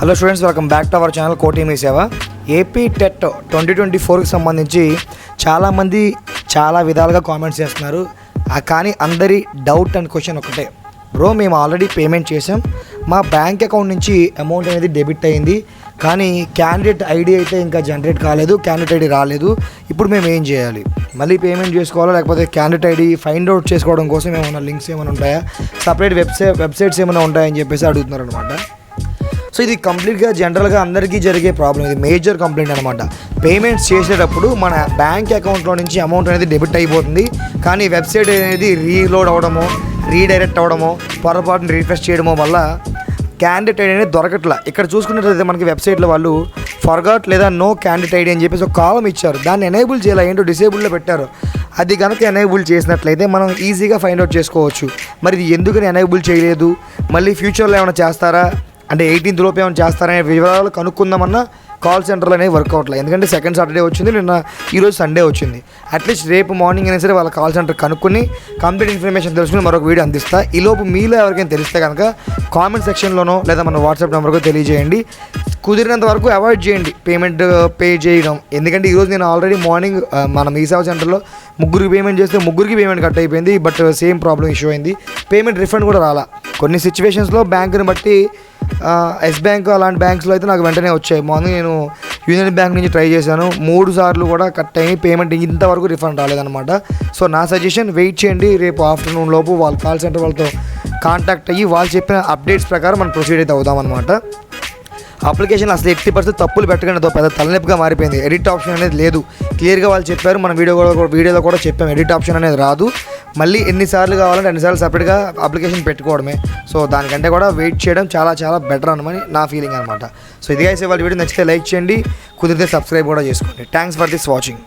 Hello students welcome back to our channel కోటి మీ సేవ ఏపీ టెట్ ట్వంటీ ట్వంటీ ఫోర్కి సంబంధించి చాలామంది చాలా విధాలుగా కామెంట్స్ చేస్తున్నారు. కానీ అందరి డౌట్ అండ్ క్వశ్చన్ ఒకటే. బ్రో మేము ఆల్రెడీ పేమెంట్ చేసాం మా బ్యాంక్ అకౌంట్ నుంచి అమౌంట్ అనేది డెబిట్ అయింది. కానీ క్యాండిడేట్ ఐడి అయితే ఇంకా జనరేట్ కాలేదు క్యాండిడేట్ ఐడి రాలేదు. ఇప్పుడు మేము ఏం చేయాలి? మళ్ళీ పేమెంట్ చేసుకోవాలా? లేకపోతే క్యాండిడేట్ ఐడి ఫైండ్ అవుట్ చేసుకోవడం కోసం ఏమైనా లింక్స్ ఏమైనా ఉంటాయా? సపరేట్ వెబ్సైట్ వెబ్సైట్స్ ఏమైనా ఉంటాయని చెప్పేసి అడుగుతున్నారు అనమాట సో ఇది కంప్లీట్గా జనరల్గా అందరికీ జరిగే ప్రాబ్లం ఇది మేజర్ కంప్లైంట్ అనమాట పేమెంట్స్ చేసేటప్పుడు మన బ్యాంక్ అకౌంట్లో నుంచి అమౌంట్ అనేది డెబిట్ అయిపోతుంది. కానీ వెబ్సైట్ అనేది రీలోడ్ అవ్వడమో రీడైరెక్ట్ అవ్వడమో పొరపాటున రీఫ్రెష్ చేయడమో వల్ల క్యాండిడేట్ ఐడి అనేది దొరకట్లా. ఇక్కడ చూసుకున్నట్లయితే మనకి వెబ్సైట్లో వాళ్ళు ఫర్గాట్ లేదా నో క్యాండిడేట్ ఐడి అని చెప్పేసి ఒక కాలం ఇచ్చారు. దాన్ని ఎనేబుల్ చేయాలి ఏంటో డిసేబుల్లో పెట్టారు. అది కనుక ఎనేబుల్ చేసినట్లయితే మనం ఈజీగా ఫైండ్ అవుట్ చేసుకోవచ్చు. మరి ఇది ఎందుకని ఎనేబుల్ చేయలేదు? మళ్ళీ ఫ్యూచర్లో ఏమైనా చేస్తారా? అంటే ఎయిటీన్త్ లోపు ఏమైనా చేస్తారనే వివరాలు కనుక్కుందామన్నా కాల్ సెంటర్లు అనేవి వర్క్ అవట్లేదు ఎందుకంటే సెకండ్ సాటర్డే వచ్చింది నిన్న ఈరోజు సండే వచ్చింది. అట్లీస్ట్ రేపు మార్నింగ్ అయినా సరే వాళ్ళ కాల్ సెంటర్ కనుక్కుని కంప్లీట్ ఇన్ఫర్మేషన్ తెలుసుకుని మరొక వీడియో అందిస్తా. ఈ లోపు మీలో ఎవరికైనా తెలిస్తే కనుక కామెంట్ సెక్షన్లోనో లేదా మన వాట్సాప్ నెంబర్కో తెలియజేయండి. కుదిరినంత వరకు అవాయిడ్ చేయండి. పేమెంట్ పే uh, చేయడం. ఎందుకంటే ఈరోజు నేను ఆల్రెడీ మార్నింగ్ uh, మన మీ సేవ సెంటర్లో ముగ్గురికి పేమెంట్ చేస్తే ముగ్గురికి పేమెంట్ కట్ అయిపోయింది. బట్ సేమ్ ప్రాబ్లం ఇష్యూ అయింది. పేమెంట్ రిఫండ్ కూడా రాలా. కొన్ని సిచ్యువేషన్స్లో బ్యాంకుని బట్టి ఎస్ బ్యాంక్ అలాంటి బ్యాంక్స్లో అయితే నాకు వెంటనే వచ్చాయి. మార్నింగ్ నేను యూనియన్ బ్యాంక్ నుంచి ట్రై చేశాను. మూడు సార్లు కూడా కట్ అయ్యి పేమెంట్ ఇంతవరకు రిఫండ్ రాలేదనమాట సో నా సజెషన్ వెయిట్ చేయండి. రేపు ఆఫ్టర్నూన్ లోపు వాళ్ళ కాల్ సెంటర్ వాళ్ళతో కాంటాక్ట్ అయ్యి వాళ్ళు చెప్పిన అప్డేట్స్ ప్రకారం మనం ప్రొసీడ్ అయితే అవుదామన్నమాట. అప్లికేషన్ అసలు ఎట్టి పరిస్థితి తప్పులు పెట్టకండి. అదో పెద్ద తలనొప్పిగా మారిపోయింది. ఎడిట్ ఆప్షన్ అనేది లేదు. క్లియర్గా వాళ్ళు చెప్పారు. మన వీడియో కూడా వీడియోలో కూడా చెప్పాం ఎడిట్ ఆప్షన్ అనేది రాదు. మళ్ళీ ఎన్నిసార్లు కావాలంటే ఎన్నిసార్లు సపరేట్గా అప్లికేషన్ పెట్టుకోవడమే. సో దానికంటే కూడా వెయిట్ చేయడం చాలా చాలా బెటర్ అనమని నా ఫీలింగ్ అనమాట సో ఇదిగా ఇవాళ వీడియో నచ్చితే లైక్ చేయండి. కుదిరితే సబ్స్క్రైబ్ కూడా చేసుకోండి. Thanks for this watching